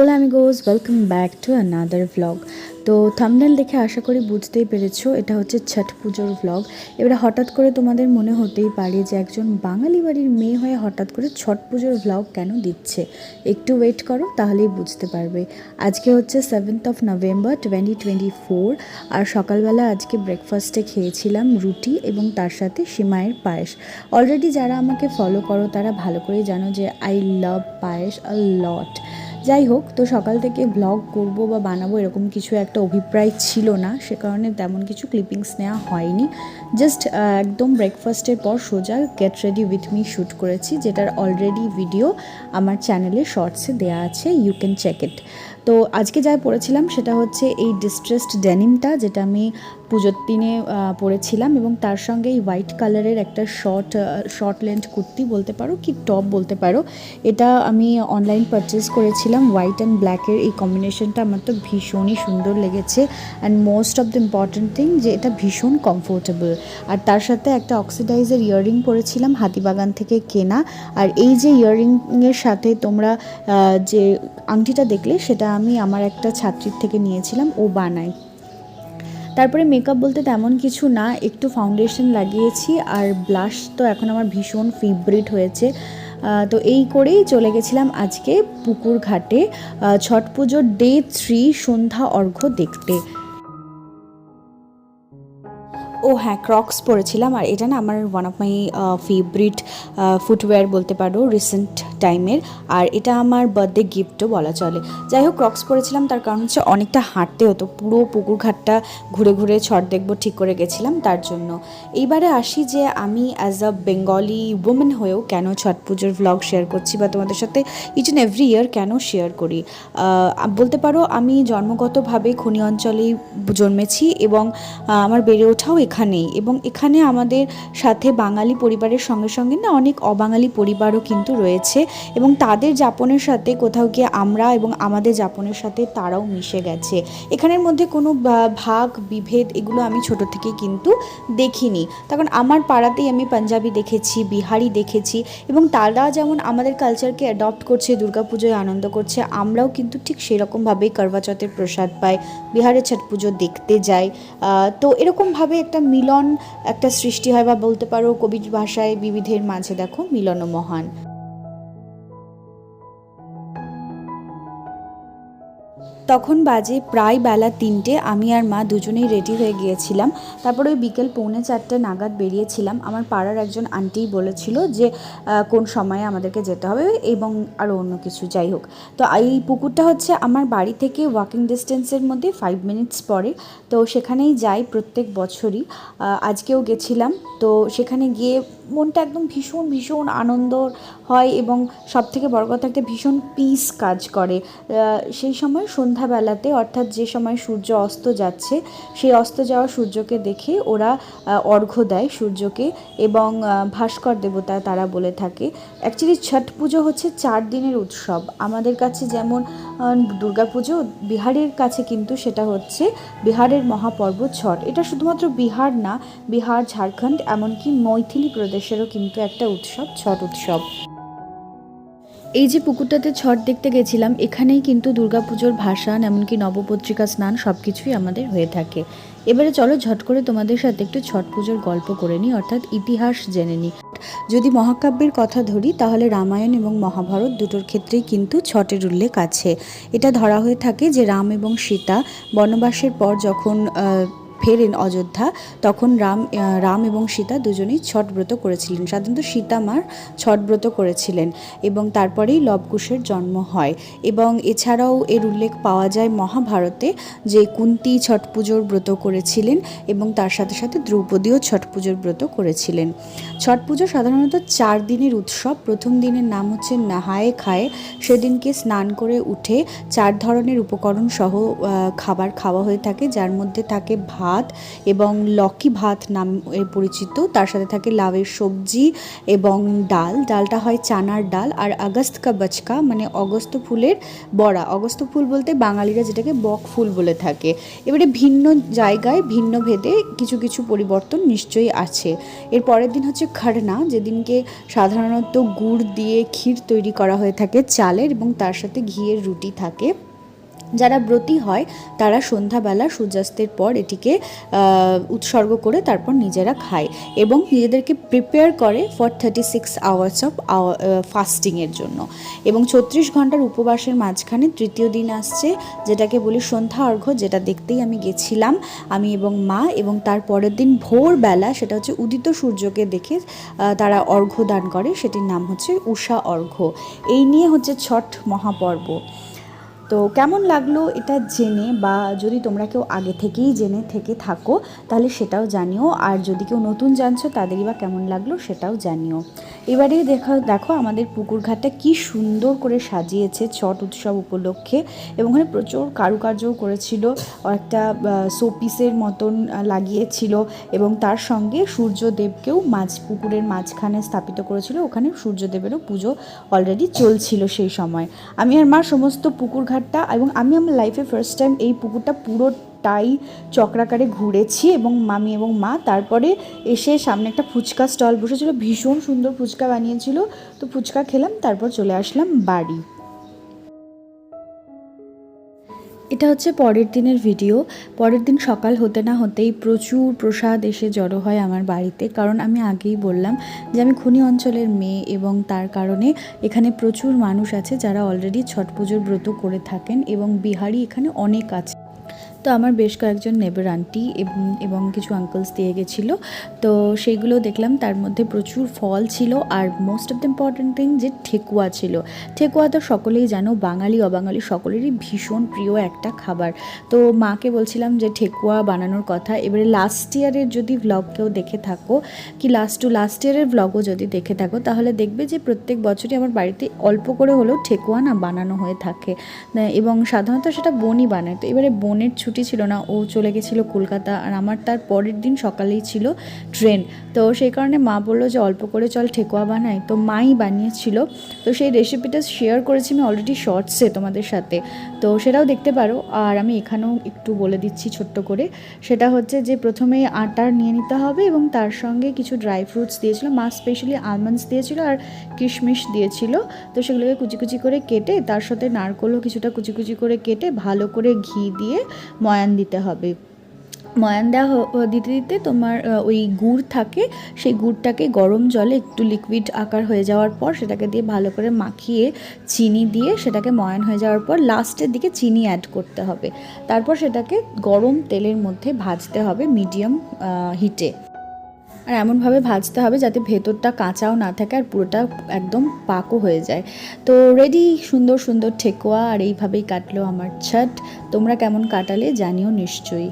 Hola guys welcome back to another vlog তো thumbnail দেখে আশা করি বুঝতেই পেরেছ, এটা হচ্ছে ছট পুজোর ভ্লগ এবারে হঠাৎ করে তোমাদের মনে হতেই পারে যে একজন বাঙালি বাড়ির মেয়ে হয়ে হঠাৎ করে ছট পুজোর ভ্লগ কেন দিচ্ছে। একটু ওয়েট করো, তাহলেই বুঝতে পারবে। আজকে হচ্ছে seventh of November twenty twenty four আর সকালবেলা আজকে ব্রেকফাস্টে খেয়েছিলাম রুটি এবং তার সাথে সিমাইয়ের পায়েস। অলরেডি যারা আমাকে ফলো করো, তারা ভালো করেই জানো যে আই লাভ পায়েস আ লট যাই হোক, তো সকাল থেকে ব্লগ করব বা বানাবো এরকম কিছু একটা অভিপ্রায় ছিল না, সে কারণে তেমন কিছু ক্লিপিংস নেওয়া হয়নি। জাস্ট একদম ব্রেকফাস্টের পর সোজা get ready with me shoot করেছি, যেটার অলরেডি ভিডিও আমার চ্যানেলে শর্টসে দেওয়া আছে ইউ ক্যান চেক ইট তো আজকে যা পড়েছিলাম সেটা হচ্ছে এই ডিস্ট্রেসড ডেনিমটা যেটা আমি পুজোর দিনে পরেছিলাম এবং তার সঙ্গে এই হোয়াইট কালারের একটা শর্ট শর্ট লেন্থ কুর্তি বলতে পারো কি টপ বলতে পারো, এটা আমি অনলাইন পারচেস করেছিলাম। হোয়াইট অ্যান্ড ব্ল্যাকের এই কম্বিনেশনটা আমার তো ভীষণই সুন্দর লেগেছে। And most of the important thing যে এটা ভীষণ কমফোর্টেবল আর তার সাথে একটা অক্সিডাইজার ইয়াররিং পরেছিলাম হাতিবাগান থেকে কেনা। আর এই যে ইয়াররিংয়ের সাথে তোমরা যে আংটিটা দেখলে সেটা আমি আমার একটা ছাত্রীর থেকে নিয়েছিলাম, ও বানায়। তারপরে মেকআপ বলতে তেমন কিছু না, একটু ফাউন্ডেশন লাগিয়েছি আর ব্লাশ তো এখন আমার ভীষণ ফেভারিট হয়েছে। তো এই করেই চলে গেছিলাম আজকে পুকুর ঘাটে ছট পুজোর ডে থ্রি সন্ধ্যা অর্ঘ্য দেখতে। ও হ্যাঁ ক্রক্স পরেছিলাম। আর এটা না আমার one of my favourite footwear বলতে পারো রিসেন্ট টাইমের আর এটা আমার বার্থডে গিফটও বলা চলে। যাই হোক ক্রক্স পরেছিলাম, তার কারণ হচ্ছে অনেকটা হাঁটতে হতো। পুরো পুকুর ঘাটটা ঘুরে ঘুরে ছট দেখব, ঠিক করে গেছিলাম তার জন্য। এইবারে আসি যে আমি অ্যাজ আ বেঙ্গলি উমেন হয়েও কেন ছট পুজোর ভ্লগ শেয়ার করছি বা তোমাদের সাথে ইচ অ্যান্ড এভরি ইয়ার কেন শেয়ার করি? বলতে পারো আমি জন্মগতভাবে খনি অঞ্চলেই জন্মেছি এবং আমার বেড়ে ওঠাও এখানেই। এবং এখানে আমাদের সাথে বাঙালি পরিবারের সঙ্গে সঙ্গে না অনেক অবাঙালি পরিবারও কিন্তু রয়েছে। এবং তাদের যাপনের সাথে কোথাও গিয়ে আমরা এবং আমাদের যাপনের সাথে তারাও মিশে গেছে। এখানের মধ্যে কোনো ভাগ, বিভেদ এগুলো আমি ছোট থেকেই কিন্তু দেখিনি। তখন আমার পাড়াতেই আমি পাঞ্জাবি দেখেছি, বিহারি দেখেছি এবং তারা যেমন আমাদের কালচারকে অ্যাডপ্ট করছে, দুর্গাপুজোয় আনন্দ করছে, আমরাও কিন্তু ঠিক সেরকমভাবেই করবা চৌথের প্রসাদ পাই, বিহারের ছট পুজো দেখতে যাই। তো এরকমভাবে একটা মিলন একটা সৃষ্টি হয় বা বলতে পারো কবির ভাষায় বিবিধের মাঝে দেখো মিলন মহান। তখন বাজে প্রায় বেলা তিনটে, আমি আর মা দুজনেই রেডি হয়ে গিয়েছিলাম। তারপরে ওই বিকেল পৌনে চারটে নাগাদ বেরিয়েছিলাম। আমার পাড়ার একজন আন্টি বলেছিল যে কোন সময়ে আমাদেরকে যেতে হবে এবং আরও অন্য কিছু, যাই হোক। তো এই পুকুরটা হচ্ছে আমার বাড়ি থেকে ওয়াকিং ডিস্টেন্সের মধ্যে ফাইভ মিনিটস পরে। তো সেখানেই যাই প্রত্যেক বছরই। আজকেও গেছিলাম। তো সেখানে গিয়ে মনটা একদম ভীষণ ভীষণ আনন্দ হয় এবং সব থেকে বড় কথা একটা ভীষণ পিস কাজ করে। সেই সময় সন্ধ্যাবেলাতে, অর্থাৎ যে সময় সূর্য অস্ত যাচ্ছে, সেই অস্ত যাওয়া সূর্যকে দেখে ওরা অর্ঘ্য দেয় সূর্যকে এবং ভাস্কর দেবতা তারা বলে থাকে। অ্যাকচুয়ালি ছট পুজো হচ্ছে চার দিনের উৎসব। আমাদের কাছে যেমন দুর্গাপুজো বিহারের কাছে কিন্তু সেটা হচ্ছে বিহারের মহাপর্ব ছট। এটা শুধুমাত্র বিহার না, বিহার, ঝাড়খণ্ড, এমনকি মৈথিলি প্রদেশেরও কিন্তু একটা উৎসব, ছট উৎসব। এই যে পুকুরটাতে ছট দেখতে গেছিলাম, এখানেই কিন্তু দুর্গাপুজোর ভাসান, এমনকি নবপত্রিকা স্নান সব কিছুই আমাদের হয়ে থাকে। এবারে চলো ঝট করে তোমাদের সাথে একটু ছট পুজোর গল্প করে নিই, অর্থাৎ ইতিহাস জেনে নিই। যদি মহাকাব্যের কথা ধরি, তাহলে রামায়ণ এবং মহাভারত দুটোর ক্ষেত্রেই কিন্তু ছটের উল্লেখ আছে। এটা ধরা হয়ে থাকে যে রাম এবং সীতা বনবাসের পর যখন ফেরেন অযোধ্যা। তখন রাম রাম এবং সীতা দুজনেই ছট ব্রত করেছিলেন। সাধারণত সীতা মার ছট ব্রত করেছিলেন এবং তারপরেই লবকুশের জন্ম হয়। এবং এছাড়াও এর উল্লেখ পাওয়া যায় মহাভারতে যে কুন্তি ছট পুজোর ব্রত করেছিলেন এবং তার সাথে সাথে দ্রৌপদীও ছট পুজোর ব্রত করেছিলেন। ছট পুজো সাধারণত চার দিনের উৎসব। প্রথম দিনের নাম হচ্ছে নাহায়ে খায়ে। সেদিনকে স্নান করে উঠে চার ধরনের উপকরণ সহ খাবার খাওয়া হয়ে থাকে। যার মধ্যে থাকে ভাত ভাত এবং লকি ভাত নাম পরিচিত। তার সাথে থাকে লাউয়ের সবজি এবং ডাল। ডালটা হয় চানার ডাল আর আগস্ত কা বচকা মানে অগস্ত ফুলের বড়া। অগস্ত ফুল বলতে বাঙালিরা যেটাকে বক ফুল বলে থাকে। এবারে ভিন্ন জায়গায়, ভিন্ন ভেদে কিছু কিছু পরিবর্তন নিশ্চয়ই আছে। এর পরের দিন হচ্ছে খড়না যেদিনকে সাধারণত গুড় দিয়ে ক্ষীর তৈরি করা হয়ে থাকে, চালের এবং তার সাথে ঘিয়ের রুটি থাকে। যারা ব্রতী হয়, তারা সন্ধ্যাবেলা সূর্যাস্তের পর এটিকে উৎসর্গ করে তারপর নিজেরা খায় এবং নিজেদেরকে প্রিপেয়ার করে for thirty six hours of ফাস্টিংয়ের জন্য। এবং ছত্রিশ ঘণ্টার উপবাসের মাঝখানে তৃতীয় দিন আসছে, যেটাকে বলি সন্ধ্যা অর্ঘ্য, যেটা দেখতেই আমি গেছিলাম। আমি এবং মা এবং তার পরের দিন ভোরবেলা, সেটা হচ্ছে উদিত সূর্যকে দেখে তারা অর্ঘ্য দান করে, সেটির নাম হচ্ছে উষা অর্ঘ্য। এই নিয়ে হচ্ছে ছট মহাপর্ব। তো কেমন লাগল এটা জেনে বা যদি তোমরা কেউ আগে থেকেই জেনে থেকে থাকো, তাহলে সেটাও জানিও। আর যদি কেউ নতুন জানছো, তাদেরই বা কেমন লাগল সেটাও জানিও। এবারে দেখো দেখো আমাদের পুকুর ঘাটটা কি সুন্দর করে সাজিয়েছে ছট উৎসব উপলক্ষে এবং ওখানে প্রচুর কারুকার্যও করেছিল, একটা শোপিসের মতন লাগিয়েছিল এবং তার সঙ্গে সূর্যদেবকেও মাঝ, পুকুরের মাঝখানে স্থাপিত করেছিল, ওখানে সূর্যদেবেরও পুজো অলরেডি চলছিল সেই সময়। আমি আর মা সমস্ত পুকুর ঘাটটা এবং আমি আমার লাইফে ফার্স্ট টাইম এই পুকুরটা পুরোটাই চক্রাকারে ঘুরেছি এবং মামি এবং মা তারপরে এসে সামনে একটা ফুচকা স্টল বসেছিল, ভীষণ সুন্দর ফুচকা বানিয়েছিল। তো ফুচকা খেলাম, তারপর চলে আসলাম বাড়ি। এটা হচ্ছে পরের দিনের ভিডিও। পরের দিন সকাল হতে না হতেই প্রচুর প্রসাদ এসে জড়ো হয় আমার বাড়িতে। কারণ আমি আগেই বললাম যে আমি খনি অঞ্চলের মেয়ে এবং তার কারণে এখানে প্রচুর মানুষ আছে যারা অলরেডি ছট পুজোর ব্রত করে থাকেন এবং বিহারি এখানে অনেক আছে। তো আমার বেশ কয়েকজন নেবার আন্টি এবং কিছু আঙ্কেলস দিয়ে গেছিল। তো সেইগুলো দেখলাম, তার মধ্যে প্রচুর ফল ছিল আর most of the important thing যে ঠেকুয়া ছিল। ঠেকুয়া তো সকলেই জানো, বাঙালি, অবাঙালি সকলেরই ভীষণ প্রিয় একটা খাবার। তো মাকে বলছিলাম যে ঠেকুয়া বানানোর কথা, এবারে লাস্ট ইয়ারের যদি ভ্লগ কেউ দেখে থাকো, কি লাস্ট টু লাস্ট ইয়ারের ভ্লগও যদি দেখে থাকো, তাহলে দেখবে যে প্রত্যেক বছরই আমার বাড়িতে অল্প করে হলেও ঠেকুয়া না বানানো হয়ে থাকে। এবং সাধারণত সেটা বোনই বানায়। তো এবারে বোনের ছুটি ছিল না, ও চলে গেছিল কলকাতা আর আমার তার পরের দিন সকালেই ছিল ট্রেন। তো সেই কারণে মা বলল যে, অল্প করে চল ঠেকুয়া বানাই। তো মাই বানিয়েছিল। তো সেই রেসিপিটা শেয়ার করেছি আমি অলরেডি শর্টসে তোমাদের সাথে। তো সেটাও দেখতে পারো। আর আমি এখানেও একটু বলে দিচ্ছি ছোট্ট করে। সেটা হচ্ছে যে, প্রথমে আটার নিয়ে নিতে হবে এবং তার সঙ্গে কিছু ড্রাই ফ্রুটস দিয়েছিল। মা স্পেশালি আলমন্ডস দিয়েছিল আর কিশমিশ দিয়েছিল। তো সেগুলোকে কুচি কুচি করে কেটে, তার সাথে নারকলও কিছুটা কুচি কুচি করে কেটে, ভালো করে ঘি দিয়ে ময়ান দিতে হবে। ময়ান দেওয়া দিতে দিতে তোমার ওই গুড় থাকে, সেই গুড়টাকে গরম জলে একটু লিকুইড আকার হয়ে যাওয়ার পর সেটাকে দিয়ে ভালো করে মাখিয়ে চিনি দিয়ে সেটাকে ময়ান হয়ে যাওয়ার পর লাস্টের দিকে চিনি অ্যাড করতে হবে। তারপর সেটাকে গরম তেলের মধ্যে ভাজতে হবে মিডিয়াম হিটে আর এমনভাবে ভাজতে হবে যাতে ভেতরটা কাঁচাও না থাকে আর পুরোটা একদম পাকও হয়ে যায়। তো রেডি সুন্দর সুন্দর ঠেকোয়া আর এইভাবেই কাটলো আমার ছাট। তোমরা কেমন কাটালে জানিও নিশ্চয়ই।